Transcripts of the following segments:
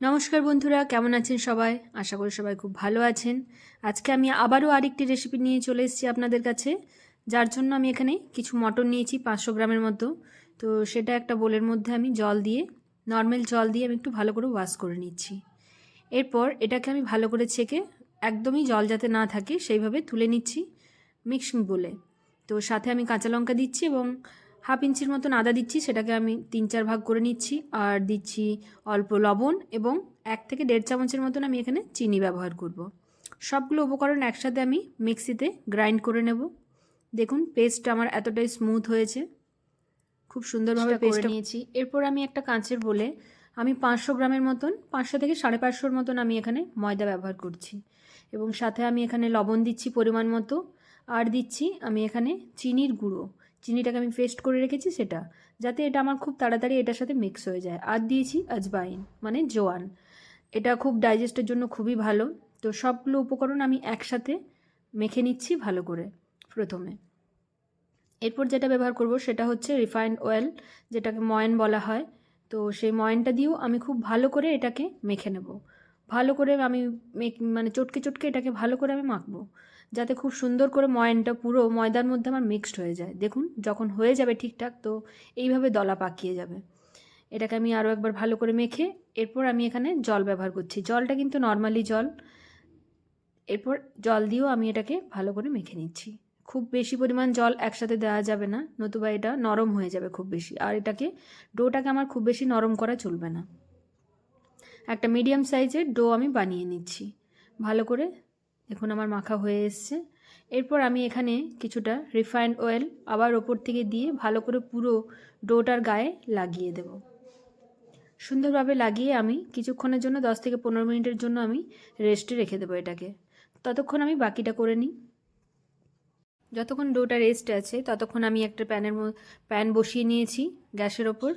নমস্কার বন্ধুরা, কেমন আছেন সবাই? আশা করি সবাই খুব ভালো আছেন। আজকে আমি আবারও আরেকটি রেসিপি নিয়ে চলে এসেছি আপনাদের কাছে। যার জন্য আমি এখানে কিছু মটন নিয়েছি পাঁচশো গ্রামের মতো। তো সেটা একটা বোলের মধ্যে আমি জল দিয়ে, নর্মাল জল দিয়ে আমি একটু ভালো করে ওয়াশ করে নিচ্ছি। এরপর এটাকে আমি ভালো করে ছেঁকে একদমই জল যাতে না থাকে, সেইভাবে তুলে নিচ্ছি মিক্সিং বলে। তো সাথে আমি কাঁচা লঙ্কা দিচ্ছি এবং হাফ ইঞ্চির মতন আদা দিচ্ছি সেটাকে আমি তিন চার ভাগ করে নিচ্ছি। আর দিচ্ছি অল্প লবণ এবং এক থেকে দেড় চামচের মতন আমি এখানে চিনি ব্যবহার করব। সবগুলো উপকরণ একসাথে আমি মিক্সিতে গ্রাইন্ড করে নেব। দেখুন পেস্ট আমার এতটাই স্মুথ হয়েছে। খুব সুন্দরভাবে পেস্ট নিয়েছি। এরপর আমি একটা কাঁচের বলে আমি পাঁচশো গ্রামের মতন পাঁচশো থেকে সাড়ে পাঁচশোর মতন আমি এখানে ময়দা ব্যবহার করছি। এবং সাথে আমি এখানে লবণ দিচ্ছি পরিমাণ মতো। আর দিচ্ছি আমি এখানে চিনির গুঁড়ো। চিনিটাকে আমি পেস্ট করে রেখেছি সেটা, যাতে এটা আমার খুব তাড়াতাড়ি এটার সাথে মিক্স হয়ে যায়। আর দিয়েছি আজবাইন মানে জোয়ান। এটা খুব ডাইজেস্টের জন্য খুবই ভালো। তো সবগুলো উপকরণ আমি একসাথে মেখে নিচ্ছি ভালো করে প্রথমে। এরপর যেটা ব্যবহার করব সেটা হচ্ছে রিফাইন্ড অয়েল যেটাকে ময়ন বলা হয়। তো সেই ময়নটা দিয়েও আমি খুব ভালো করে এটাকে মেখে নেব। ভালো করে আমি মানে চটকে চটকে এটাকে ভালো করে আমি মাখবো। যাতে খুব সুন্দর করে ময়নটা পুরো ময়দার মধ্যে আমার মিক্সড হয়ে যায়। দেখুন, যখন হয়ে যাবে ঠিকঠাক, তো এইভাবে দলা পাকিয়ে যাবে। এটাকে আমি আরও একবার ভালো করে মেখে, এরপর আমি এখানে জল ব্যবহার করছি। জলটা কিন্তু নর্মালি জল। এরপর জল দিয়েও আমি এটাকে ভালো করে মেখে নিচ্ছি। খুব বেশি পরিমাণ জল একসাথে দেওয়া যাবে না, নতুবা এটা নরম হয়ে যাবে খুব বেশি। আর এটাকে, ডোটাকে আমার খুব বেশি নরম করা চলবে না। একটা মিডিয়াম সাইজের ডো আমি বানিয়ে নিচ্ছি। ভালো করে দেখুন আমার মাখা হয়ে এসছে। এরপর আমি এখানে কিছুটা রিফাইন্ড অয়েল আবার ওপর থেকে দিয়ে ভালো করে পুরো ডোটার গায়ে লাগিয়ে দেব। সুন্দরভাবে লাগিয়ে আমি কিছুক্ষণের জন্য, দশ থেকে পনেরো মিনিটের জন্য আমি রেস্টে রেখে দেবো এটাকে। ততক্ষণ আমি বাকিটা করে নিই। যতক্ষণ ডোটা রেস্ট আছে, ততক্ষণ আমি একটা প্যানের প্যান বসিয়ে নিয়েছি গ্যাসের ওপর।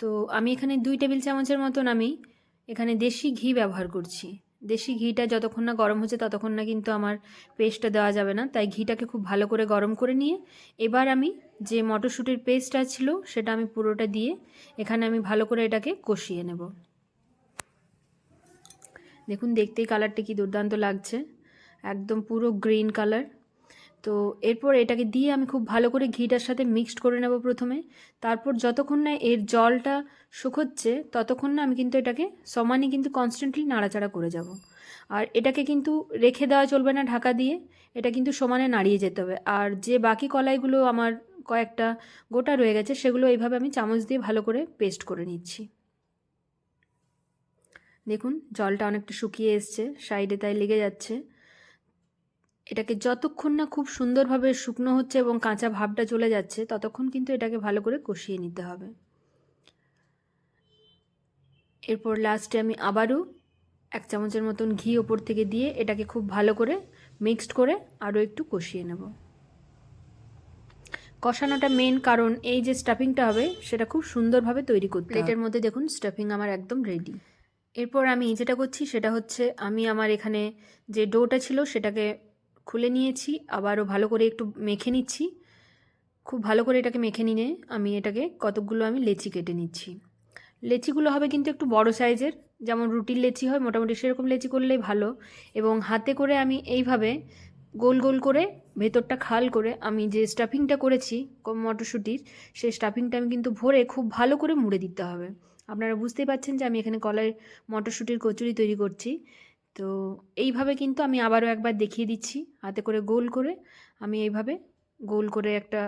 তো আমি এখানে দুই টেবিল চামচের মতন আমি এখানে দেশি ঘি ব্যবহার করছি। দেশি ঘিটা যতক্ষণ না গরম হচ্ছে ততক্ষণ না কিন্তু আমার পেস্টটা দেওয়া যাবে না। তাই ঘিটাকে খুব ভালো করে গরম করে নিয়ে এবার আমি যে মটরশুঁটির পেস্টটা ছিল সেটা আমি পুরোটা দিয়ে এখানে আমি ভালো করে এটাকে কষিয়ে নেব। দেখুন, দেখতেই কালারটা কি দুর্দান্ত লাগছে। একদম পুরো গ্রিন কালার তো এরপর এটাকে দিয়ে আমি খুব ভালো করে ঘিটার সাথে মিক্সড করে নেব প্রথমে। তারপর যতক্ষণ না এর জলটা শুকোচ্ছে, ততক্ষণ না আমি কিন্তু এটাকে সমানই কিন্তু কনস্ট্যান্টলি নাড়াচাড়া করে যাব। আর এটাকে কিন্তু রেখে দেওয়া চলবে না ঢাকা দিয়ে, এটা কিন্তু সমানে নাড়িয়ে যেতে হবে। আর যে বাকি কলাইগুলো আমার কয়েকটা গোটা রয়ে গেছে, সেগুলো এইভাবে আমি চামচ দিয়ে ভালো করে পেস্ট করে নিচ্ছি। দেখুন, জলটা অনেকটা শুকিয়ে এসছে, সাইডে তাই লেগে যাচ্ছে। এটাকে যতক্ষণ না খুব সুন্দরভাবে শুকনো হচ্ছে এবং কাঁচা ভাবটা চলে যাচ্ছে ততক্ষণ কিন্তু এটাকে ভালো করে কষিয়ে নিতে হবে। এরপর লাস্টে আমি আবারও এক চামচের মতন ঘি ওপর থেকে দিয়ে এটাকে খুব ভালো করে মিক্সড করে আরও একটু কষিয়ে নেব। কষানোটা মেন কারণ এই যে স্টাফিংটা হবে সেটা খুব সুন্দরভাবে তৈরি করতে প্লেটের মধ্যে দেখুন স্টাফিং আমার একদম রেডি এরপর আমি যেটা করছি সেটা হচ্ছে আমি আমার এখানে যে ডোটা ছিল সেটাকে খুলে নিয়েছি, আবারও ভালো করে একটু মেখে নিচ্ছি। খুব ভালো করে এটাকে মেখে নিয়ে আমি এটাকে কতকগুলো আমি লেচি কেটে নিচ্ছি। লেচিগুলো হবে কিন্তু একটু বড় সাইজের, যেমন রুটির লেচি হয় মোটামুটি সেরকম লেচি করলেই ভালো। এবং হাতে করে আমি এইভাবে গোল গোল করে ভেতরটা খাল করে আমি যে স্টাফিংটা করেছি মটরশুঁটির, সেই স্টাফিংটা আমি কিন্তু ভরে খুব ভালো করে মুড়ে দিতে হবে। আপনারা বুঝতেই পারছেন যে আমি এখানে কলাই মটরশুঁটির কচুরি তৈরি করছি। তো এইভাবে কিন্তু আমি আবারও একবার দেখিয়ে দিচ্ছি, হাতে করে গোল করে। আমি এইভাবে গোল করে একটা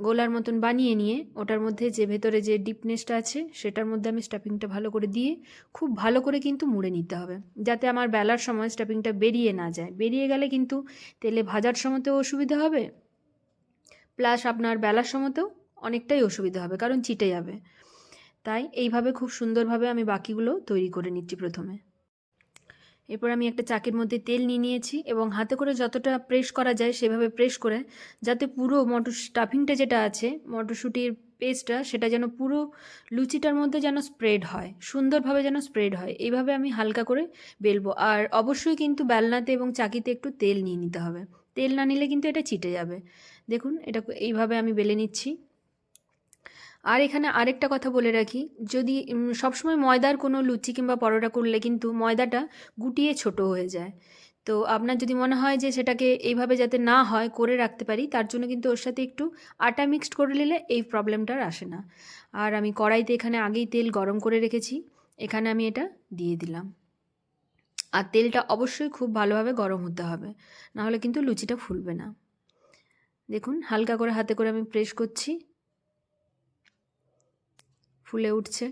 গোলার মতন বানিয়ে নিয়ে ওটার মধ্যে যে ভেতরে যে ডিপনেসটা আছে সেটার মধ্যে আমি স্টাফিংটা ভালো করে দিয়ে খুব ভালো করে কিন্তু মুড়ে নিতে হবে। যাতে আমার বেলার সময় স্টাফিংটা বেরিয়ে না যায়। বেরিয়ে গেলে কিন্তু তেলে ভাজার সময়তেও অসুবিধা হবে, প্লাস আপনার বেলার সময়তেও অনেকটাই অসুবিধা হবে, কারণ চিটে যাবে। তাই এইভাবে খুব সুন্দরভাবে আমি বাকিগুলো তৈরি করে নিচ্ছি প্রথমে। এরপর আমি একটা চাকির মধ্যে তেল নিয়ে নিয়েছি এবং হাতে করে যতটা প্রেস করা যায় সেভাবে প্রেস করে, যাতে পুরো মটর স্টাফিংটা যেটা আছে, মটরশুঁটির পেস্টটা সেটা যেন পুরো লুচিটার মধ্যে যেন স্প্রেড হয়, সুন্দরভাবে যেন স্প্রেড হয়। এইভাবে আমি হালকা করে বেলবো। আর অবশ্যই কিন্তু বেলনাতে এবং চাকিতে একটু তেল নিয়ে নিতে হবে। তেল না নিলে কিন্তু এটা চিটে যাবে। দেখুন, এটা এইভাবে আমি বেলে নিচ্ছি। আর এখানে আরেকটা কথা বলে রাখি, যদি সবসময় ময়দার কোনো লুচি কিংবা পরোটা করলে কিন্তু ময়দাটা গুটিয়ে ছোট হয়ে যায়। তো আপনার যদি মনে হয় যে সেটাকে এইভাবে যাতে না হয় করে রাখতে পারি, তার জন্য কিন্তু ওর সাথে একটু আটা মিক্সড করে নিলে এই প্রবলেমটা আর আসে না। আর আমি কড়াইতে এখানে আগেই তেল গরম করে রেখেছি, এখানে আমি এটা দিয়ে দিলাম। আর তেলটা অবশ্যই খুব ভালোভাবে গরম হতে হবে, নাহলে কিন্তু লুচিটা ফুলবে না। দেখুন, হালকা করে হাতে করে আমি প্রেস করছি। ফুলে উঠছে।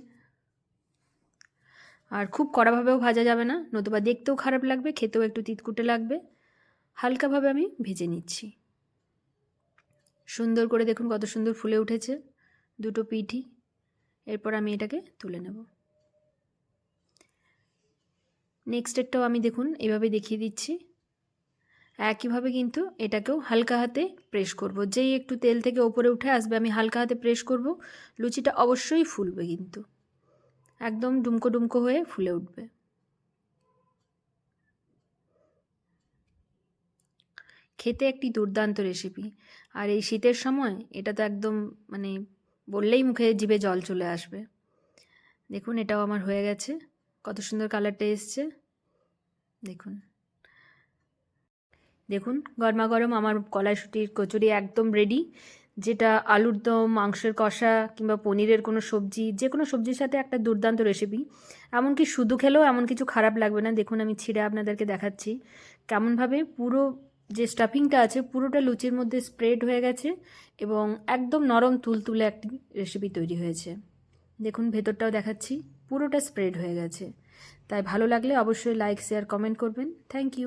আর খুব কড়াভাবেও ভাজা যাবে না, নতুবা দেখতেও খারাপ লাগবে, খেতেও একটু তিতকুটে লাগবে। হালকাভাবে আমি ভেজে নিচ্ছি। সুন্দর করে দেখুন কত সুন্দর ফুলে উঠেছে দুটো পিঠি। এরপর আমি এটাকে তুলে নেব। নেক্সট আমি দেখুন এভাবে দেখিয়ে দিচ্ছি। একইভাবে কিন্তু এটাকেও হালকা হাতে প্রেস করব। যেই একটু তেল থেকে ওপরে উঠে আসবে, আমি হালকা হাতে প্রেস করব। লুচিটা অবশ্যই ফুলবে কিন্তু। একদম ডুমকো ডুমকো হয়ে ফুলে উঠবে। খেতে একটি দুর্দান্ত রেসিপি আর এই শীতের সময় এটা তো একদম মানে বললেই মুখে জিভে জল চলে আসবে। দেখুন, এটাও আমার হয়ে গেছে। কত সুন্দর কালারটা এসছে। দেখুন। দেখুন গরমা গরম আমার কলাইশুটির কচুরি একদম রেডি যেটা আলুর দম, মাংসের কষা কিংবা পনিরের কোনো সবজি, যে কোনো সবজির সাথে একটা দুর্দান্ত রেসিপি এমনকি শুধু খেলেও এমন কিছু খারাপ লাগবে না। দেখুন, আমি ছিঁড়ে আপনাদেরকে দেখাচ্ছি। কেমনভাবে পুরো যে স্টাফিংটা আছে, পুরোটা লুচির মধ্যে স্প্রেড হয়ে গেছে এবং একদম নরম তুলতুলে একটি রেসিপি তৈরি হয়েছে। দেখুন, ভেতরটাও দেখাচ্ছি। পুরোটা স্প্রেড হয়ে গেছে। তাই ভালো লাগলে অবশ্যই লাইক শেয়ার কমেন্ট করবেন। Thank you